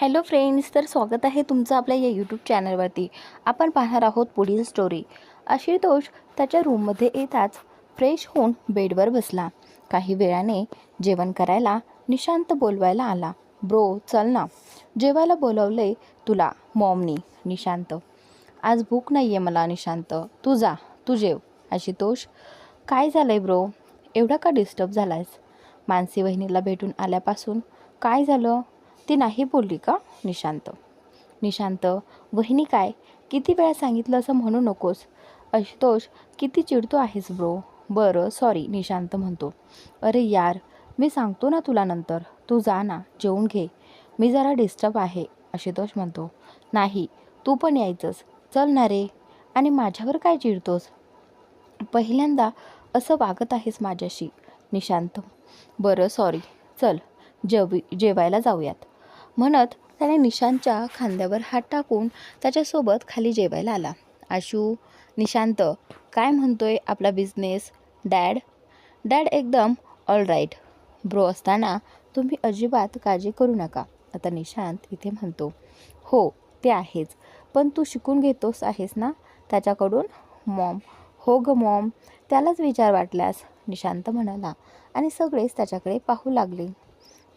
Hello friends तर स्वागत आहे तुमचं आपल्या या यूट्यूब चॅनलवरती आपण पाहणार आहोत पुढील स्टोरी आशितोष त्याच्या रूममध्ये येताच फ्रेश होऊन बेडवर बसला. काही वेळाने जेवण करायला निशांत बोलवायला आला. ब्रो चल ना. जेवायला बोलवले तुला मॉमनी. निशांत. आज भूक नाही आहे मला निशांत. तू जा तू जेव. आशितोष काय झालं आहे ब्रो? एवढा का डिस्टर्ब झालायस? मानसी वहिनीला भेटून आल्यापासून काय झालं? ती नाही बोलली का? निशांत. निशांत वहिनी काय? किती वेळा सांगितलं असं म्हणू नकोस? आशुतोष किती चिडतो आहेस ब्रो? बरं सॉरी निशांत म्हणतो. अरे यार मी सांगतो ना तुला नंतर. तू जा ना जेवून घे. मी जरा डिस्टर्ब आहे आशुतोष म्हणतो. नाही तू पण यायचंस. चल ना रे. आणि माझ्यावर काय चिडतोस? पहिल्यांदा असं वागत आहेस माझ्याशी निशांत. बरं सॉरी चल जेवी जेवायला जाऊयात. म्हणत त्याने निशांतच्या खांद्यावर हात टाकून त्याच्यासोबत खाली जेवायला आला. आशू निशांत काय म्हणतोय आपला बिझनेस डॅड डॅड एकदम ऑल राईट ब्रो असताना तुम्ही अजिबात काळजी करू नका. आता निशांत इथे म्हणतो हो ते आहेच. पण तू शिकून घेतोस आहेस ना? त्याच्याकडून मॉम हो ग मॉम त्यालाच विचार वाटल्यास. निशांत म्हणाला आणि सगळेच त्याच्याकडे पाहू लागले.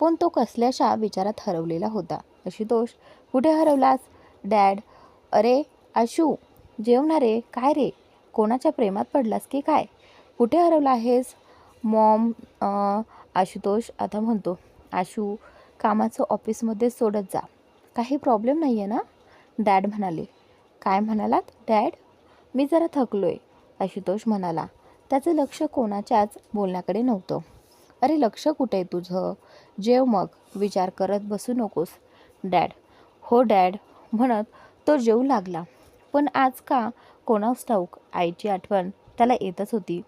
पण तो कसल्याशा विचारात हरवलेला होता. आशुतोष कुठे हरवलास? डॅड अरे आशू जेवणारे काय रे? कोणाच्या प्रेमात पडलास की काय? कुठे हरवला आहेस? मॉम आशुतोष आता म्हणतो आशू कामाचं ऑफिसमध्ये सोडत जा. काही प्रॉब्लेम नाही आहे ना? डॅड म्हणाले. काय म्हणालात डॅड मी जरा थकलो आहे आशुतोष म्हणाला. त्याचं लक्ष कोणाच्याच बोलण्याकडे नव्हतं. अरे लक्ष कुठे आहे तुझं? जेव मग विचार करत बसू नकोस. डॅड. हो डॅड म्हणत तो जेवू लागला. पण आज का कोणास ठाऊक आईची आठवण त्याला येतच होती.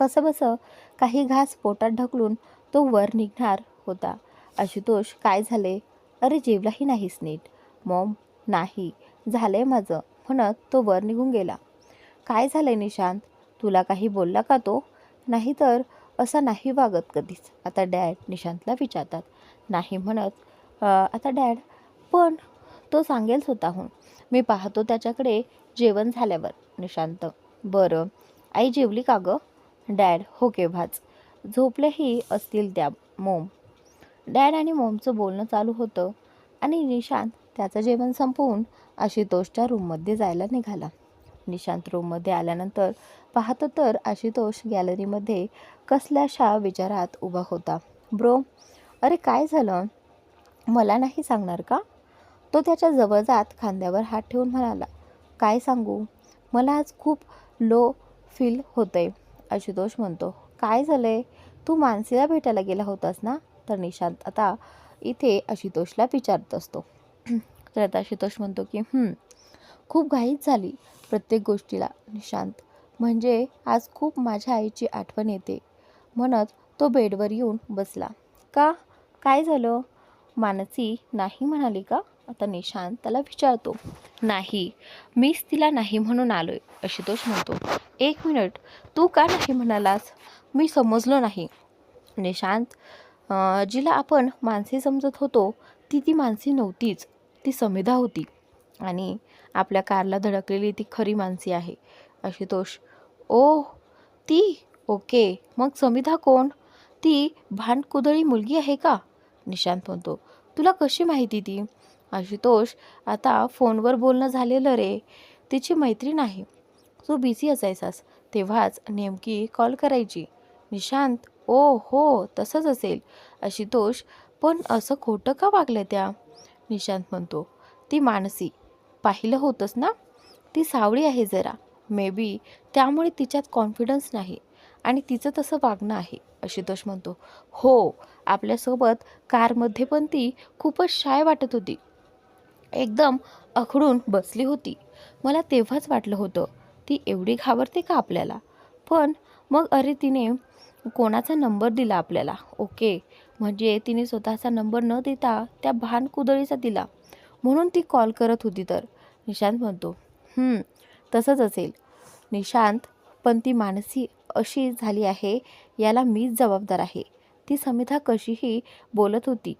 कसं बसं काही घास पोटात ढकलून तो वर निघणार होता. आशुतोष काय झाले? अरे जेवलाही नाहीस नीट. मॉम नाही. झालंय माझं म्हणत तो वर निघून गेला. काय झालंय निशांत? तुला काही बोलला का तो? नाहीतर असा नाही वागत कधीच. आता डॅड निशांतला विचारतात. नाही म्हणत आता डॅड पण तो सांगेल स्वतःहून. मी पाहतो त्याच्याकडे जेवण झाल्यावर. निशांत बरं. आई जेवली का गं? डॅड हो केव्हाच. झोपल्याही असतील त्या मोम. डॅड आणि मोमचं बोलणं चालू होतं आणि निशांत त्याचं जेवण संपवून आशुतोषच्या रूममध्ये जायला निघाला. निशांत रूममध्ये आल्यानंतर पाहतो तर आशुतोष गॅलरीमध्ये कसल्याशा विचारात उभा होता. ब्रो अरे काय झालं? मला नाही सांगणार का? तो त्याच्याजवळ जात खांद्यावर हात ठेवून म्हणाला काय सांगू? मला आज खूप लो फील होतंय. आशुतोष म्हणतो काय झालंय? तू मानसीला भेटायला गेला होतास ना? तर निशांत आता इथे आशुतोषला विचारत असतो. तर आता आशुतोष म्हणतो की खूप घाईच झाली. प्रत्येक गोष्टीला निशांत. म्हणजे आज खूप माझ्या आईची आठवण येते. म्हणत तो बेडवर येऊन बसला. का? काय झालं मानसी नाही म्हणाली का? आता निशांत त्याला विचारतो. नाही. मीच तिला नाही म्हणून आलोय आशुतोष म्हणतो. एक मिनिट. तू का नाही म्हणालास? मी समजलो नाही. निशांत जिला आपण मानसी समजत होतो ती ती मानसी नव्हतीच. ती समिधा होती. आणि आपल्या कारला धडकलेली ती खरी माणसी आहे. आशुतोष ओ ती? ओके मग समिधा कोण? ती भांडकुदळी मुलगी आहे का? निशांत म्हणतो तुला कशी माहिती ती? आशुतोष आता फोनवर बोलणं झालेलं रे तिची मैत्रीण आहे तू बिझी असायसास तेव्हाच नेमकी कॉल करायची. निशांत ओ हो तसंच असेल. आशुतोष पण असं खोटं का वागलं त्या? निशांत म्हणतो ती मानसी पाहिलं होतंस ना? ती सावळी आहे जरा. मे बी त्यामुळे तिच्यात कॉन्फिडन्स नाही आणि तिचं तसं वागणं आहे आशुतोष म्हणतो. हो आपल्यासोबत कारमध्ये पण ती खूपच शाय वाटत होती. एकदम अखडून बसली होती. मला तेव्हाच वाटलं होतं ती एवढी घाबरते का आपल्याला? पण मग अरे तिने कोणाचा नंबर दिला आपल्याला? ओके म्हणजे तिने स्वतःचा नंबर न देता त्या भानकुदळीचा दिला. म्हणून ती कॉल करत होती तर. निशांत म्हणतो तसंच असेल. निशांत पण ती मानसी अशी झाली आहे याला मीच जबाबदार आहे. ती समिधा कशीही बोलत होती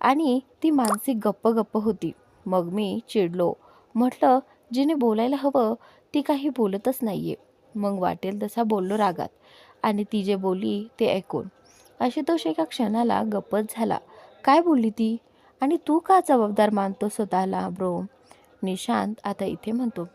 आणि ती मानसिक गप्प गप्प होती. मग मी चिडलो. म्हटलं जिने बोलायला हवं ती काही बोलतच नाहीये. मग वाटेल तसा बोललो रागात. आणि ती जे बोलली ते ऐकून. आशुतोष एका क्षणाला गप्पच झाला. काय बोलली ती? आणि तू का जबाबदार मानतो स्वतःला ब्रो? निशांत आता इथे म्हणतो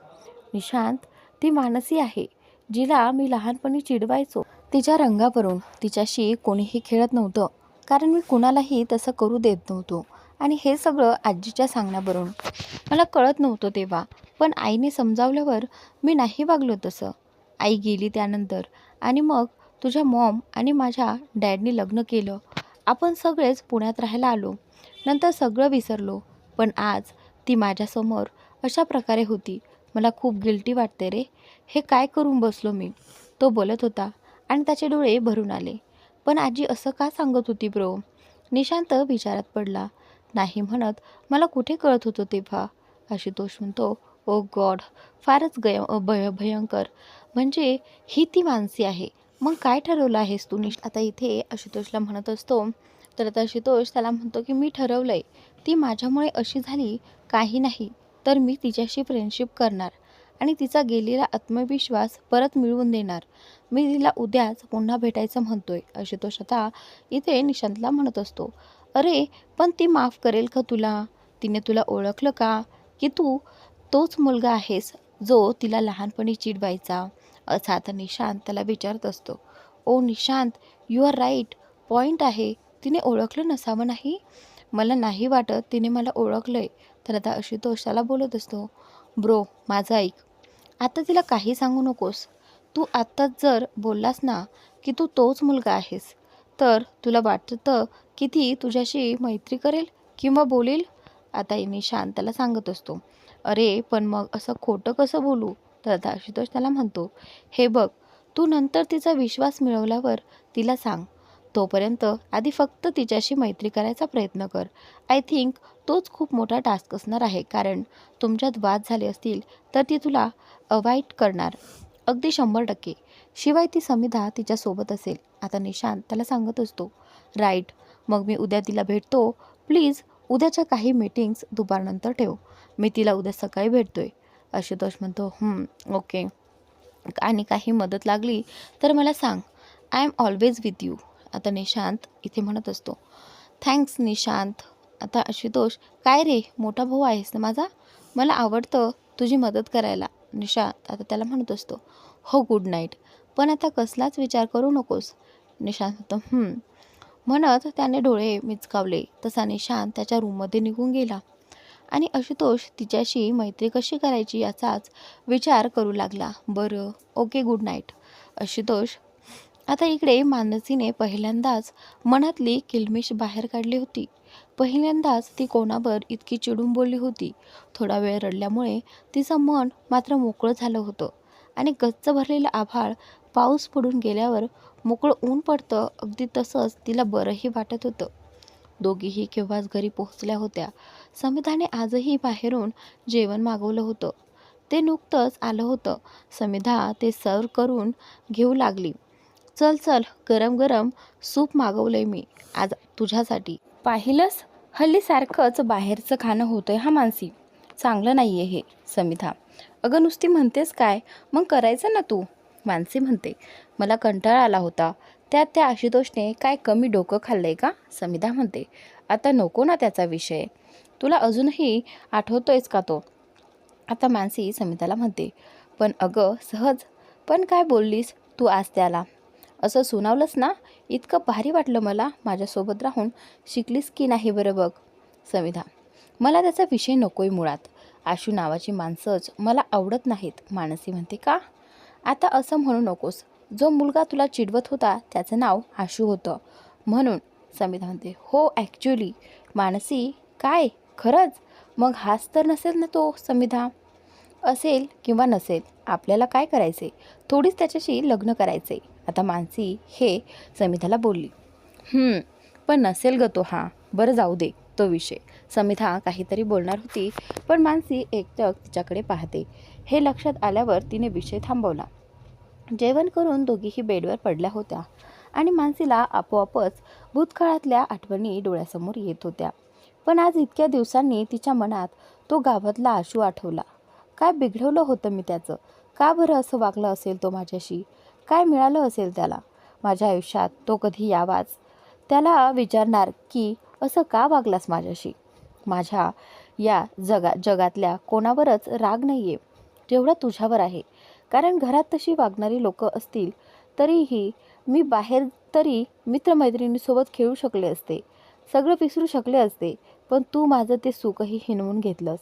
निशांत ती मानसी आहे जिला मी लहानपणी चिडवायचो. तिच्या रंगावरून तिच्याशी कोणीही खेळत नव्हतं कारण मी कुणालाही तसं करू देत नव्हतो. आणि हे सगळं आजीच्या सांगण्यावरून. मला कळत नव्हतं तेव्हा पण आईने समजावल्यावर मी नाही वागलो तसं. आई गेली त्यानंतर आणि मग तुझ्या मॉम आणि माझ्या डॅडनी लग्न केलं. आपण सगळेच पुण्यात राहायला आलो. नंतर सगळं विसरलो. पण आज ती माझ्यासमोर अशा प्रकारे होती. मला खूप गिल्टी वाटते रे. हे काय करून बसलो मी? तो बोलत होता आणि त्याचे डोळे भरून आले. पण आजी असं का सांगत होती ब्रो? निशांत विचारात पडला. नाही म्हणत. मला कुठे कळत होतं तेव्हा? आशुतोष म्हणतो ओ गॉड फारच गय भय भयंकर. म्हणजे ही ती मानसी आहे. मग काय ठरवलं आहेस तू निश आता इथे? आशुतोषला म्हणत असतो. तर आता आशुतोष त्याला म्हणतो की मी ठरवलं आहे ती माझ्यामुळे अशी झाली काही नाही. तर मी तिच्याशी फ्रेंडशिप करणार आणि तिचा गेलेला आत्मविश्वास परत मिळवून देणार. मी तिला उद्याच पुन्हा भेटायचं म्हणतोय आशुतोष आता इथे निशांतला म्हणत असतो. अरे पण ती माफ करेल का तुला? तिने तुला ओळखलं का? की तू तोच मुलगा आहेस जो तिला लहानपणी चिडवायचा? असा आता निशांत त्याला विचारत असतो. ओ Nishant you are right point आहे. तिने ओळखलं नसावं नाही? मला नाही वाटत तिने मला ओळखलं आहे तर आता आशुतोष त्याला बोलत असतो ब्रो माझं ऐक. आता तिला काही सांगू नकोस. तू आत्ताच जर बोललास ना की तू तोच मुलगा आहेस तर तुला वाटतं की ती तुझ्याशी मैत्री करेल किंवा बोलेल? आता मी त्याला सांगत असतो अरे पण मग असं खोटं कसं बोलू? तर आता आशुतोष त्याला म्हणतो हे बघ तू नंतर तिचा विश्वास मिळवल्यावर तिला सांग. तोपर्यंत आधी फक्त तिच्याशी मैत्री करायचा प्रयत्न कर. आय थिंक तोच खूप मोठा टास्क असणार आहे कारण तुमच्यात वाद झाले असतील तर ती तुला अवॉइड करणार. अगदी शंभर टक्के. शिवाय ती समिधा तिच्यासोबत असेल. आता निशांत त्याला सांगत असतो राईट मग मी उद्या तिला भेटतो. प्लीज उद्याच्या काही मीटिंग्स दुपारनंतर ठेव. मी तिला उद्या सकाळी भेटतोय. आशुतोष म्हणतो ओके आणि काही मदत लागली तर मला सांग. I am always with you आता निशांत इथे म्हणत असतो थँक्स निशांत आता आशुतोष काय रे मोठा भाऊ आहेस ना माझा? मला आवडतं तुझी मदत करायला. निशांत आता त्याला म्हणत असतो हो गुड नाईट पण आता कसलाच विचार करू नकोस. निशांत म्हणतो म्हणत त्याने डोळे मिचकावले तसा निशांत त्याच्या रूममध्ये निघून गेला. आणि आशुतोष तिच्याशी मैत्री कशी करायची याचाच विचार करू लागला. बरं ओके गुड नाईट आशुतोष आता इकडे मानसीने पहिल्यांदाच मनातली किलमिश बाहेर काढली होती. पहिल्यांदाच ती कोणावर इतकी चिडून बोलली होती. थोडा वेळ रडल्यामुळे तिचं मन मात्र मोकळं झालं होतं आणि गच्च भरलेलं आभाळ पाऊस पडून गेल्यावर मोकळं ऊन पडतं अगदी तसंच तिला बरंही वाटत होतं. दोघीही केव्हाच घरी पोहोचल्या होत्या. समिधाने आजही बाहेरून जेवण मागवलं होतं. ते नुकतंच आलं होतं. समिधा ते सर्व करून घेऊ लागली. चल चल गरम गरम सूप मागवलंय मी आज तुझ्यासाठी. पाहिलंस? हल्ली सारखंच बाहेरचं खाणं होतंय हा मानसी. चांगलं नाही आहे हे समिधा. अगं नुसती म्हणतेस काय? मग करायचं ना तू? मानसी म्हणते. मला कंटाळा आला होता. त्यात त्या आशुतोषने काय कमी डोकं खाल्लंय का? समिधा म्हणते. आता नको ना त्याचा विषय. तुला अजूनही आठवतोयच का तो? आता मानसी समिताला म्हणते. पण अगं सहज. पण काय बोललीस तू आज त्याला? असं सुनावलंस ना इतकं भारी वाटलं मला माझ्यासोबत राहून. शिकलीस की नाही बरं बघ? संविधा मला त्याचा विषय नकोय मुळात. आशू नावाची माणसंच मला आवडत नाहीत. मानसी म्हणते का? आता असं म्हणू नकोस. जो मुलगा तुला चिडवत होता त्याचं नाव आशू होतं. म्हणून संविधा म्हणते हो ॲक्च्युली मानसी काय? खरंच? मग हाच तर नसेल ना तो संविधा असेल किंवा नसेल आपल्याला काय करायचे? थोडीच त्याच्याशी लग्न करायचे. आता मानसी हे समिधाला बोलली पण नसेल ग तो हा. बरं जाऊ दे तो विषय. समिधा काहीतरी बोलणार होती पण मानसी एकटक तिच्याकडे पाहते. हे लक्षात आल्यावर तिने विषय थांबवला. जेवण करून दोघीही बेडवर पडल्या होत्या आणि मानसीला आपोआपच भूतकाळातल्या आठवणी डोळ्यासमोर येत होत्या. पण आज इतक्या दिवसांनी तिच्या मनात तो गावातला आशू आठवला. काय बिघडवलं होतं मी त्याचं? का बरं असं वागलं असेल तो माझ्याशी? काय मिळालं असेल त्याला? माझ्या आयुष्यात तो कधी यावाच? त्याला विचारणार की असं का वागलास माझ्याशी? माझ्या या जगा जगातल्या कोणावरच राग नाही आहे जेवढा तुझ्यावर आहे. कारण घरात तशी वागणारी लोकं असतील तरीही मी बाहेर तरी मित्रमैत्रिणीसोबत खेळू शकले असते. सगळं विसरू शकले असते. पण तू माझं ते सुखही हिनवून घेतलंस.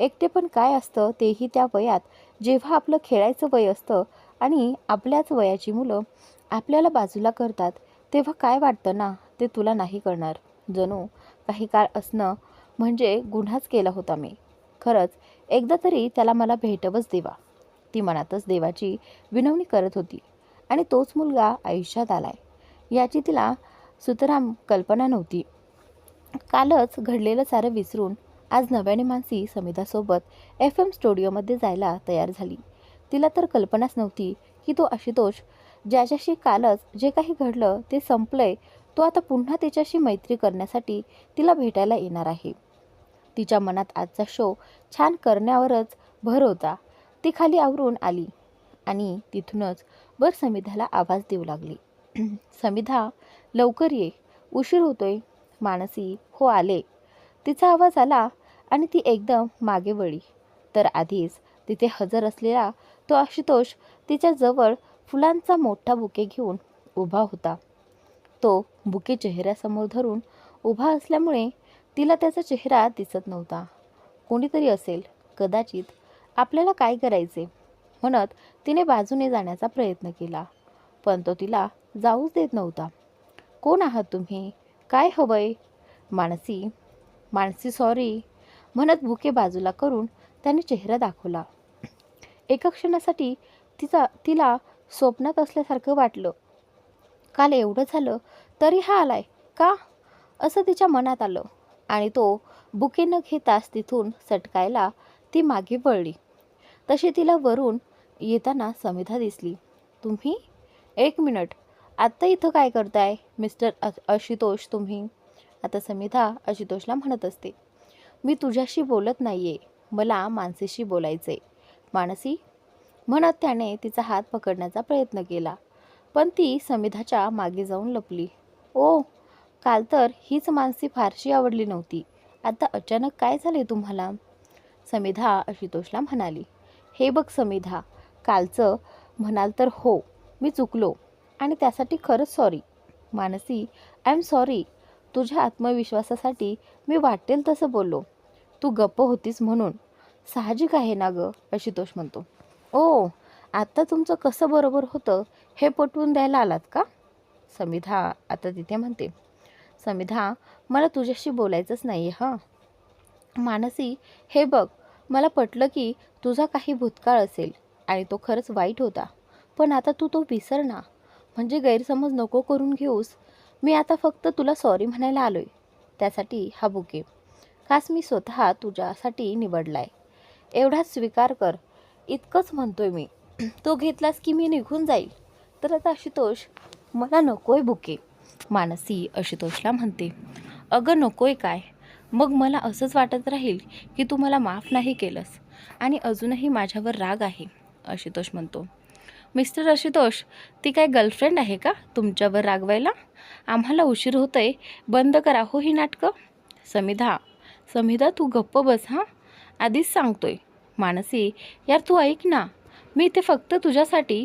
एकटे पण काय असतं तेही त्या वयात. जेव्हा आपलं खेळायचं वय असतं आणि आपल्याच वयाची मुलं आपल्याला बाजूला करतात तेव्हा काय वाटतं ना ते तुला नाही कळणार. जणू काही काळ असणं म्हणजे गुन्हाच केला होता मी. खरंच एकदा तरी त्याला मला भेटवच देवा. ती मनातच देवाची विनवणी करत होती आणि तोच मुलगा आयुष्यात आलाय. याची तिला सुतराम कल्पना नव्हती. कालच घडलेलं सारं विसरून आज नव्याने मानसी समिधासोबत एफ एम स्टुडिओमध्ये जायला तयार झाली. तिला तर कल्पनाच नव्हती की तो आशुतोष ज्याच्याशी कालच जे काही घडलं ते संपलंय तो आता पुन्हा तिच्याशी मैत्री करण्यासाठी तिला भेटायला येणार आहे. तिच्या मनात आजचा शो छान करण्यावरच भर होता. ती खाली आवरून आली आणि तिथूनच बर समिधाला आवाज देऊ लागली. समिधा लवकर ये. उशीर होतोय. मानसी हो आले. तिचा आवाज आला आणि ती एकदम मागे वळी तर आधीच तिथे हजर असलेला तो आशुतोष तिच्याजवळ फुलांचा मोठा बुके घेऊन उभा होता. तो बुके चेहऱ्यासमोर धरून उभा असल्यामुळे तिला त्याचा चेहरा दिसत नव्हता. कोणीतरी असेल कदाचित आपल्याला काय करायचे? म्हणत तिने बाजूने जाण्याचा प्रयत्न केला पण तो तिला जाऊच देत नव्हता. कोण आहात तुम्ही? काय हवंय? मानसी माणसी सॉरी म्हणत बुके बाजूला करून त्याने चेहरा दाखवला. एका क्षणासाठी तिचा तिला स्वप्नात असल्यासारखं वाटलं. काल एवढं झालं तरी हा आलाय का? असं तिच्या मनात आलं आणि तो बुके न घेताच तिथून सटकायला ती मागे वळली. तशी तिला वरून येताना समिधा दिसली. तुम्ही? एक मिनिट. आत्ता इथं काय करताय मिस्टर अ आशुतोष तुम्ही? आता समिधा आशुतोषला म्हणत असते मी तुझ्याशी बोलत नाही आहे मला मानसीशी बोलायचं आहे मानसी म्हणत त्याने तिचा हात पकडण्याचा प्रयत्न केला पण ती समिधाच्या मागे जाऊन लपली. ओ काल तर हीच मानसी फारशी आवडली नव्हती. आता अचानक काय झाले तुम्हाला? समिधा आशुतोषला म्हणाली. हे बघ समिधा कालचं म्हणाल तर हो मी चुकलो आणि त्यासाठी खरंच sorry. Mansi I am sorry तुझ्या आत्मविश्वासासाठी मी वाटेल तसं बोललो. तू गप्प होतीस म्हणून. साहजिक आहे ना गं आशुतोष म्हणतो. ओ आत्ता तुमचं कसं बरोबर होतं हे पटवून द्यायला आलात का? समिधा आता तिथे म्हणते. समिधा मला तुझ्याशी बोलायचंच नाही आहे हां? मानसी हे बघ मला पटलं की तुझा काही भूतकाळ असेल आणि तो खरंच वाईट होता. पण आता तू तो विसर ना म्हणजे गैरसमज नको करून घेऊस. मी आता फक्त तुला सॉरी म्हणायला आलो आहे त्यासाठी हा बुके खास मी स्वतः तुझ्यासाठी निवडला आहे एवढाच स्वीकार कर. इतकंच म्हणतोय मी. तो घेतलास की मी निघून जाईल? तर आता आशुतोष मला नकोय बुके मानसी आशुतोषला म्हणते अगं नकोय काय? मग मला असंच वाटत राहील की तू मला माफ नाही केलंस आणि अजूनही माझ्यावर राग आहे आशुतोष म्हणतो. मिस्टर आशुतोष ती काय गर्लफ्रेंड आहे का तुमच्यावर रागवायला? आम्हाला उशीर होतंय. बंद करा हो ही नाटकं. समिधा समिधा तू गप्प बस हां? आधीच सांगतोय. मानसी यार तू ऐक ना मी इथे फक्त तुझ्यासाठी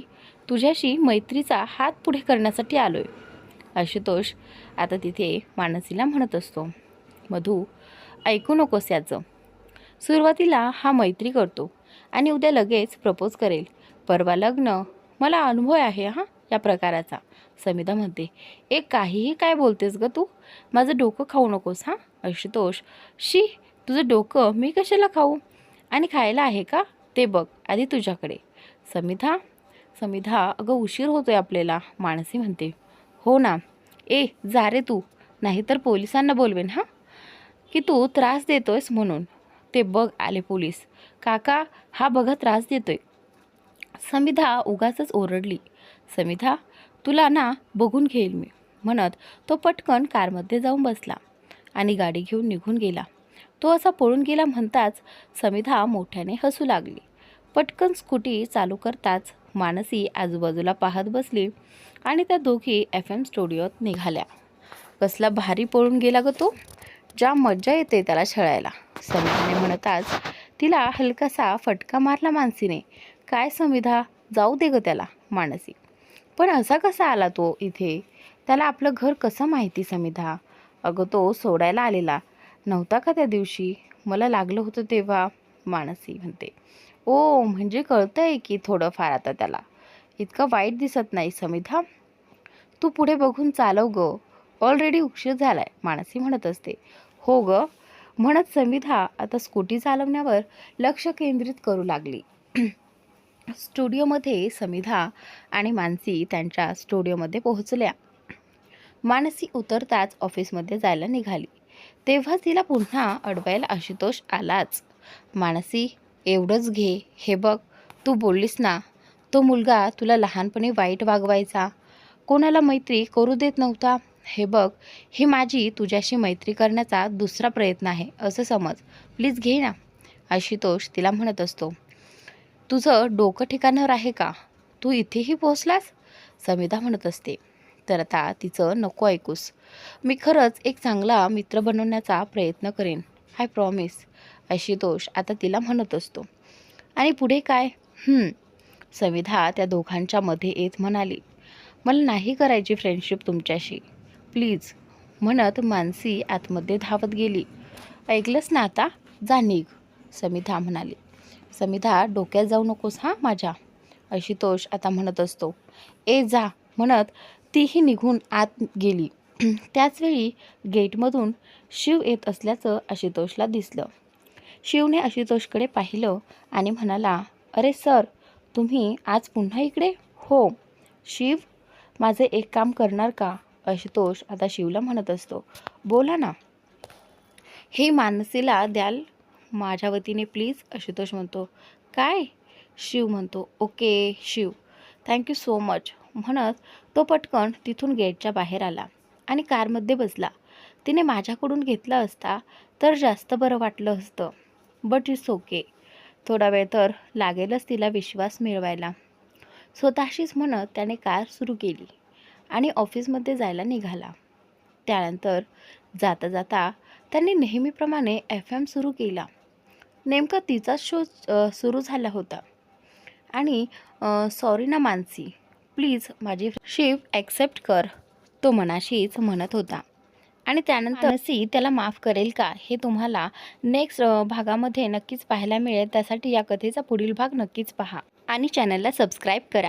तुझ्याशी मैत्रीचा हात पुढे करण्यासाठी आलो आहे आशुतोष आता तिथे मानसीला म्हणत असतो. मधू ऐकू नकोस याचं. सुरुवातीला हा मैत्री करतो आणि उद्या लगेच प्रपोज करेल. परवा लग्न मला अनुभव आहे हां या प्रकाराचा. समिधा म्हणते ए काहीही काय बोलतेस ग तू? माझं डोकं खाऊ नकोस हां आशुतोष. शी तुझं डोकं मी कशाला खाऊ? आणि खायला आहे का? ते बघ आधी तुझ्याकडे. समिधा समिधा अगं उशीर होतोय आपल्याला माणसी म्हणते. हो ना. ए जा रे तू. नाहीतर पोलिसांना बोलवेन हां. की तू त्रास देतोयस म्हणून. ते बघ आले पोलीस. काका हा बघा त्रास देतोय. समिधा उगाचच ओरडली. समिधा तुला ना बघून घेईल मी. म्हणत तो पटकन कारमध्ये जाऊन बसला आणि गाडी घेऊन निघून गेला. तो असा पळून गेला म्हणताच समिधा मोठ्याने हसू लागली. पटकन स्कूटी चालू करताच मानसी आजूबाजूला पाहत बसली आणि त्या दोघी एफ एम स्टुडिओत निघाल्या. कसला भारी पळून गेला ग तो. ज्या मज्जा येते त्याला छळायला. समिधाने म्हणताच तिला हलकासा फटका मारला मानसीने. काय समिधा जाऊ दे ग त्याला मानसी. पण असा कसा आला तो इथे? त्याला आपलं घर कसं माहिती समिधा अगं तो सोडायला आलेला. नव्हता का त्या दिवशी? मला लागलं होतं तेव्हा मानसी म्हणते. ओ म्हणजे कळतंय की थोडंफार आता त्याला. इतकं वाईट दिसत नाही समिधा तू पुढे बघून चालव ग. ऑलरेडी उशीर झालाय मानसी म्हणत असते. हो ग. म्हणत समिधा आता स्कूटी चालवण्यावर लक्ष केंद्रित करू लागली. स्टुडिओमध्ये समिधा आणि मानसी त्यांच्या स्टुडिओमध्ये पोहोचल्या. मानसी उतरताच ऑफिसमध्ये जायला निघाली. तेव्हा तिला पुन्हा अडवायला आशुतोष आलाच. मानसी एवढंच घे. हे बघ तू बोललीस ना तो मुलगा तुला लहानपणी वाईट वागवायचा. कोणाला मैत्री करू देत नव्हता. हे बघ ही माझी तुझ्याशी मैत्री करण्याचा दुसरा प्रयत्न आहे असं समज. प्लीज घे ना. आशुतोष तिला म्हणत असतो. तुझं डोकं ठिकाणावर आहे का? तू इथेही पोहोचलास? समिधा म्हणत असते. तर आता तिचं नको ऐकूस. मी खरंच एक चांगला मित्र बनवण्याचा प्रयत्न करेन. आय प्रॉमिस आशुतोष आता तिला म्हणत असतो. आणि पुढे काय? हं. समिधा त्या दोघांच्या मध्ये येत म्हणाली. मला नाही करायची फ्रेंडशिप तुमच्याशी. प्लीज म्हणत मानसी आतमध्ये धावत गेली. ऐकलंस ना आता? जा निघ. समिधा म्हणाली. समिधा डोक्यात जाऊ नकोस हां माझ्या. आशुतोष आता म्हणत असतो. ए जा म्हणत तीही निघून आत गेली. त्याचवेळी गेटमधून शिव येत असल्याचं आशुतोषला दिसलं. शिवने आशुतोषकडे पाहिलं आणि म्हणाला अरे सर तुम्ही आज पुन्हा इकडे? हो. शिव माझे एक काम करणार का? आशुतोष आता शिवला म्हणत असतो. बोला ना. हे मानसीला द्याल माझ्या वतीने प्लीज आशुतोष म्हणतो. काय? शिव म्हणतो. Okay Shiv. Thank you so much म्हणत तो पटकन तिथून गेटच्या बाहेर आला आणि कारमध्ये बसला. तिने माझ्याकडून घेतला असता तर जास्त बरं वाटलं असतं. बट इट्स ओके थोडा वेळ तर लागेलच तिला विश्वास मिळवायला. स्वतःशीच म्हणत त्याने कार सुरू केली आणि ऑफिसमध्ये जायला निघाला. त्यानंतर जाता जाता त्यांनी नेहमीप्रमाणे एफ एम सुरू केला. नेमका तिचाच शो सुरू झाला होता. आणि सॉरी ना मानसी प्लीज माझी शिव ॲक्सेप्ट कर तो मनाशीच म्हणत होता. आणि त्यानंतर मानसी त्याला माफ करेल का? हे तुम्हाला नेक्स्ट भागामध्ये नक्कीच पाहायला मिळेल. त्यासाठी या कथेचा पुढील भाग नक्कीच पहा. आणि चॅनलला सबस्क्राईब करा.